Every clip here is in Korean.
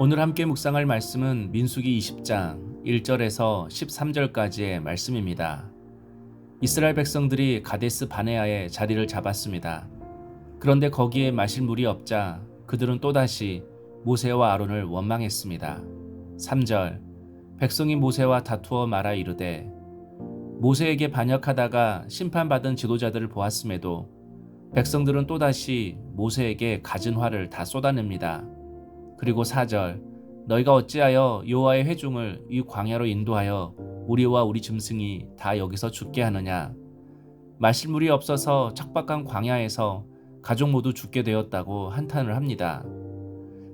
오늘 함께 묵상할 말씀은 민수기 20장 1절에서 13절까지의 말씀입니다. 이스라엘 백성들이 가데스 바네아에 자리를 잡았습니다. 그런데 거기에 마실 물이 없자 그들은 또다시 모세와 아론을 원망했습니다. 3절 백성이 모세와 다투어 말하 이르되 모세에게 반역하다가 심판받은 지도자들을 보았음에도 백성들은 또다시 모세에게 가진 화를 다 쏟아냅니다. 그리고 4절 너희가 어찌하여 여호와의 회중을 이 광야로 인도하여 우리와 우리 짐승이 다 여기서 죽게 하느냐 마실 물이 없어서 척박한 광야에서 가족 모두 죽게 되었다고 한탄을 합니다.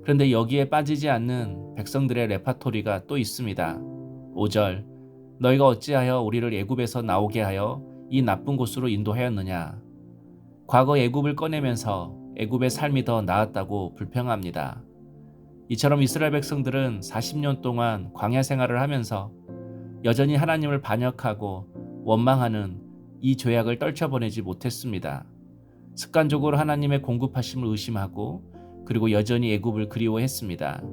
그런데 여기에 빠지지 않는 백성들의 레파토리가 또 있습니다. 5절 너희가 어찌하여 우리를 애굽에서 나오게 하여 이 나쁜 곳으로 인도하였느냐 과거 애굽을 꺼내면서 애굽의 삶이 더 나았다고 불평합니다. 이처럼 이스라엘 백성들은 40년 동안 광야 생활을 하면서 여전히 하나님을 반역하고 원망하는 이 죄악을 떨쳐보내지 못했습니다. 습관적으로 하나님의 공급하심을 의심하고 그리고 여전히 애굽을 그리워했습니다.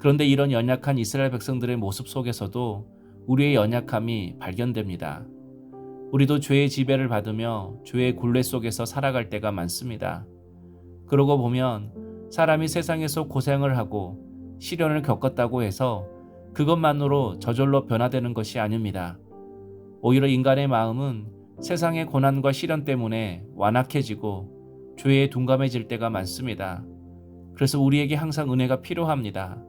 그런데 이런 연약한 이스라엘 백성들의 모습 속에서도 우리의 연약함이 발견됩니다. 우리도 죄의 지배를 받으며 죄의 굴레 속에서 살아갈 때가 많습니다. 그러고 보면 사람이 세상에서 고생을 하고 시련을 겪었다고 해서 그것만으로 저절로 변화되는 것이 아닙니다. 오히려 인간의 마음은 세상의 고난과 시련 때문에 완악해지고 죄에 둔감해질 때가 많습니다. 그래서 우리에게 항상 은혜가 필요합니다.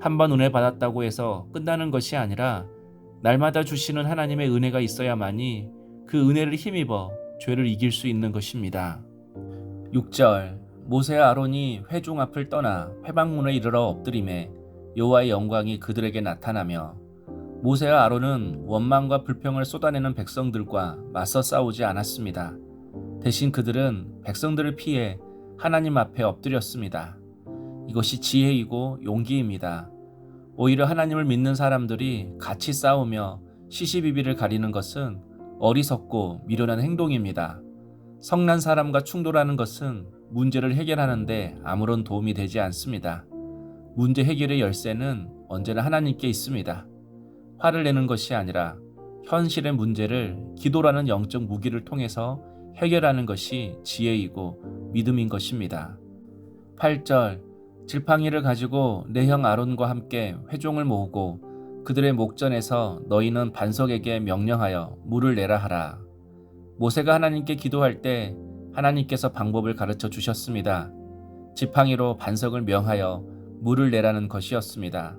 한번 은혜 받았다고 해서 끝나는 것이 아니라 날마다 주시는 하나님의 은혜가 있어야만이 그 은혜를 힘입어 죄를 이길 수 있는 것입니다. 6절 모세와 아론이 회중 앞을 떠나 회방문에 이르러 엎드림에 여호와의 영광이 그들에게 나타나며 모세와 아론은 원망과 불평을 쏟아내는 백성들과 맞서 싸우지 않았습니다. 대신 그들은 백성들을 피해 하나님 앞에 엎드렸습니다. 이것이 지혜이고 용기입니다. 오히려 하나님을 믿는 사람들이 같이 싸우며 시시비비를 가리는 것은 어리석고 미련한 행동입니다. 성난 사람과 충돌하는 것은 문제를 해결하는데 아무런 도움이 되지 않습니다. 문제 해결의 열쇠는 언제나 하나님께 있습니다. 화를 내는 것이 아니라 현실의 문제를 기도라는 영적 무기를 통해서 해결하는 것이 지혜이고 믿음인 것입니다. 8절 질팡이를 가지고 내 형 아론과 함께 회종을 모으고 그들의 목전에서 너희는 반석에게 명령하여 물을 내라 하라. 모세가 하나님께 기도할 때 하나님께서 방법을 가르쳐 주셨습니다. 지팡이로 반석을 명하여 물을 내라는 것이었습니다.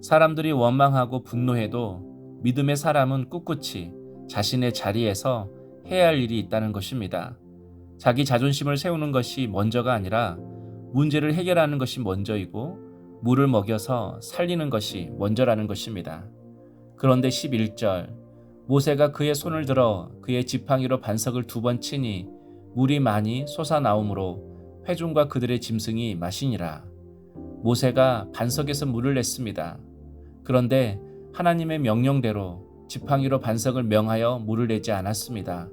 사람들이 원망하고 분노해도 믿음의 사람은 꿋꿋이 자신의 자리에서 해야 할 일이 있다는 것입니다. 자기 자존심을 세우는 것이 먼저가 아니라 문제를 해결하는 것이 먼저이고 물을 먹여서 살리는 것이 먼저라는 것입니다. 그런데 11절 모세가 그의 손을 들어 그의 지팡이로 반석을 두 번 치니 물이 많이 솟아나오므로 회중과 그들의 짐승이 마시니라. 모세가 반석에서 물을 냈습니다. 그런데 하나님의 명령대로 지팡이로 반석을 명하여 물을 내지 않았습니다.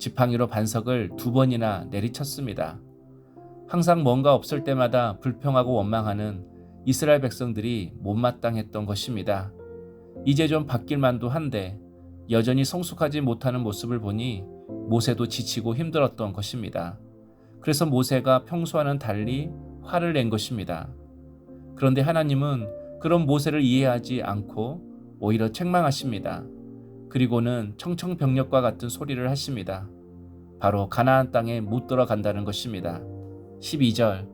지팡이로 반석을 두 번이나 내리쳤습니다. 항상 뭔가 없을 때마다 불평하고 원망하는 이스라엘 백성들이 못마땅했던 것입니다. 이제 좀 바뀔 만도 한데 여전히 성숙하지 못하는 모습을 보니 모세도 지치고 힘들었던 것입니다. 그래서 모세가 평소와는 달리 화를 낸 것입니다. 그런데 하나님은 그런 모세를 이해하지 않고 오히려 책망하십니다. 그리고는 청청병력과 같은 소리를 하십니다. 바로 가나안 땅에 못 들어간다는 것입니다. 12절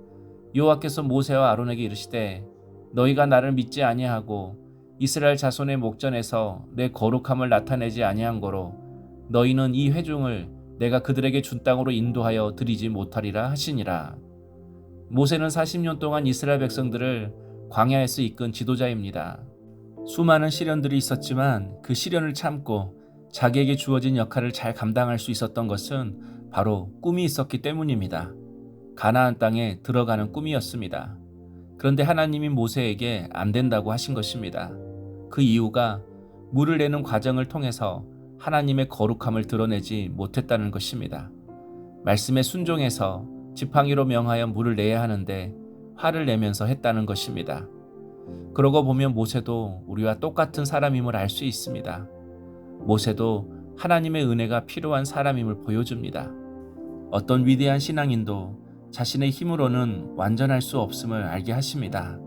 여호와께서 모세와 아론에게 이르시되 너희가 나를 믿지 아니하고 이스라엘 자손의 목전에서 내 거룩함을 나타내지 아니한 거로 너희는 이 회중을 내가 그들에게 준 땅으로 인도하여 드리지 못하리라 하시니라. 모세는 40년 동안 이스라엘 백성들을 광야에서 이끈 지도자입니다. 수많은 시련들이 있었지만 그 시련을 참고 자기에게 주어진 역할을 잘 감당할 수 있었던 것은 바로 꿈이 있었기 때문입니다. 가나안 땅에 들어가는 꿈이었습니다. 그런데 하나님이 모세에게 안 된다고 하신 것입니다. 그 이유가 물을 내는 과정을 통해서 하나님의 거룩함을 드러내지 못했다는 것입니다. 말씀에 순종해서 지팡이로 명하여 물을 내야 하는데 화를 내면서 했다는 것입니다. 그러고 보면 모세도 우리와 똑같은 사람임을 알 수 있습니다. 모세도 하나님의 은혜가 필요한 사람임을 보여줍니다. 어떤 위대한 신앙인도 자신의 힘으로는 완전할 수 없음을 알게 하십니다.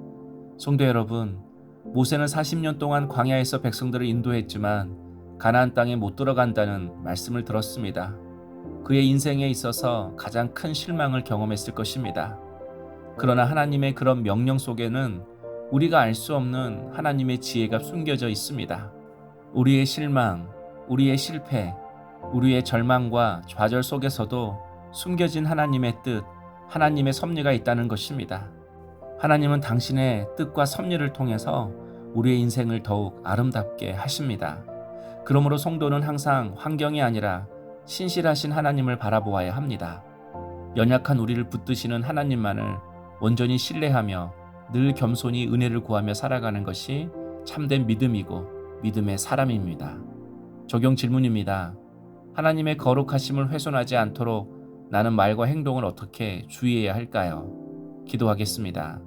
성도 여러분, 모세는 40년 동안 광야에서 백성들을 인도했지만 가나안 땅에 못 들어간다는 말씀을 들었습니다. 그의 인생에 있어서 가장 큰 실망을 경험했을 것입니다. 그러나 하나님의 그런 명령 속에는 우리가 알 수 없는 하나님의 지혜가 숨겨져 있습니다. 우리의 실망, 우리의 실패, 우리의 절망과 좌절 속에서도 숨겨진 하나님의 뜻, 하나님의 섭리가 있다는 것입니다. 하나님은 당신의 뜻과 섭리를 통해서 우리의 인생을 더욱 아름답게 하십니다. 그러므로 성도는 항상 환경이 아니라 신실하신 하나님을 바라보아야 합니다. 연약한 우리를 붙드시는 하나님만을 온전히 신뢰하며 늘 겸손히 은혜를 구하며 살아가는 것이 참된 믿음이고 믿음의 사람입니다. 적용 질문입니다. 하나님의 거룩하심을 훼손하지 않도록 나는 말과 행동을 어떻게 주의해야 할까요? 기도하겠습니다.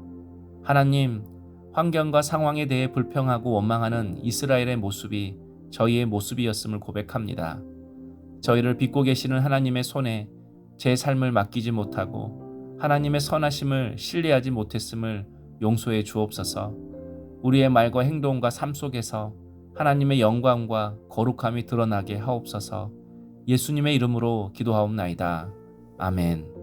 하나님, 환경과 상황에 대해 불평하고 원망하는 이스라엘의 모습이 저희의 모습이었음을 고백합니다. 저희를 빚고 계시는 하나님의 손에 제 삶을 맡기지 못하고 하나님의 선하심을 신뢰하지 못했음을 용서해 주옵소서. 우리의 말과 행동과 삶 속에서 하나님의 영광과 거룩함이 드러나게 하옵소서. 예수님의 이름으로 기도하옵나이다. 아멘.